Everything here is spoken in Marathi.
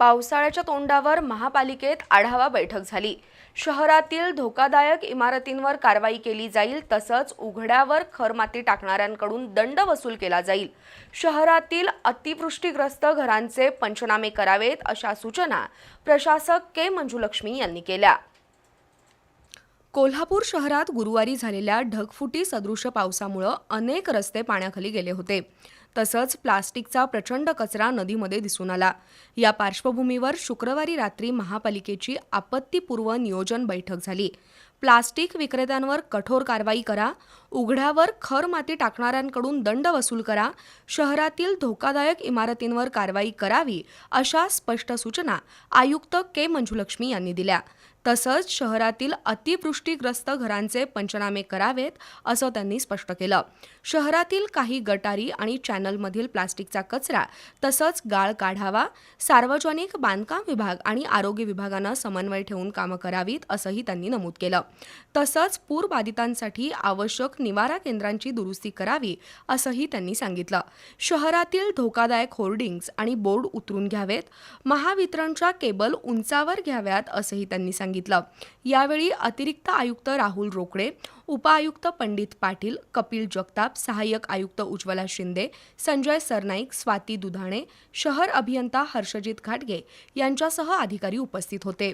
पावसाळ्याच्या तोंडावर महापालिकेत आढावा बैठक झाली. शहरातील धोकादायक इमारतींवर कारवाई केली जाईल तसंच उघड्यावर खरमाती टाकणाऱ्यांकडून दंड वसूल केला जाईल. शहरातील अतिवृष्टीग्रस्त घरांचे पंचनामे करावेत अशा सूचना प्रशासक के. मंजुलक्ष्मी यांनी केल्या. कोल्हापूर शहरात गुरुवारी झालेल्या ढगफुटी सदृश पावसामुळं अनेक रस्ते पाण्याखाली गेले होते. तसंच प्लास्टिकचा प्रचंड कचरा नदीमध्ये दिसून आला. या पार्श्वभूमीवर शुक्रवारी रात्री महापालिकेची आपत्तीपूर्व नियोजन बैठक झाली. प्लास्टिक विक्रेत्यांवर कठोर कारवाई करा उघड्यावर खर माती टाकणाऱ्यांकडून दंड वसूल करा शहरातील धोकादायक इमारतींवर कारवाई करावी अशा स्पष्ट सूचना आयुक्त के मंजुलक्ष्मी यांनी दिल्या. तसंच शहरातील अतिवृष्टीग्रस्त घरांचे पंचनामे करावेत असं त्यांनी स्पष्ट केलं. शहरातील काही गटारी आणि चॅनलमधील प्लास्टिकचा कचरा तसंच गाळ काढावा सार्वजनिक बांधकाम विभाग आणि आरोग्य विभागानं समन्वय ठेवून कामं करावीत असंही त्यांनी नमूद केलं. तसंच पूरबाधितांसाठी आवश्यक निवारा केंद्रांची दुरुस्ती करावी असंही त्यांनी सांगितलं. शहरातील धोकादायक होर्डिंग्ज आणि बोर्ड उतरून घ्यावेत महावितरणच्या केबल उंचावर घ्याव्यात असंही त्यांनी सांगितलं. यावेळी अतिरिक्त आयुक्त राहुल रोकडे उपआयुक्त पंडित पाटील कपिल जगताप सहाय्यक आयुक्त उज्ज्वला शिंदे संजय सरनाईक स्वाती दुधाणे शहर अभियंता हर्षजित घाटगे यांच्यासह अधिकारी उपस्थित होते.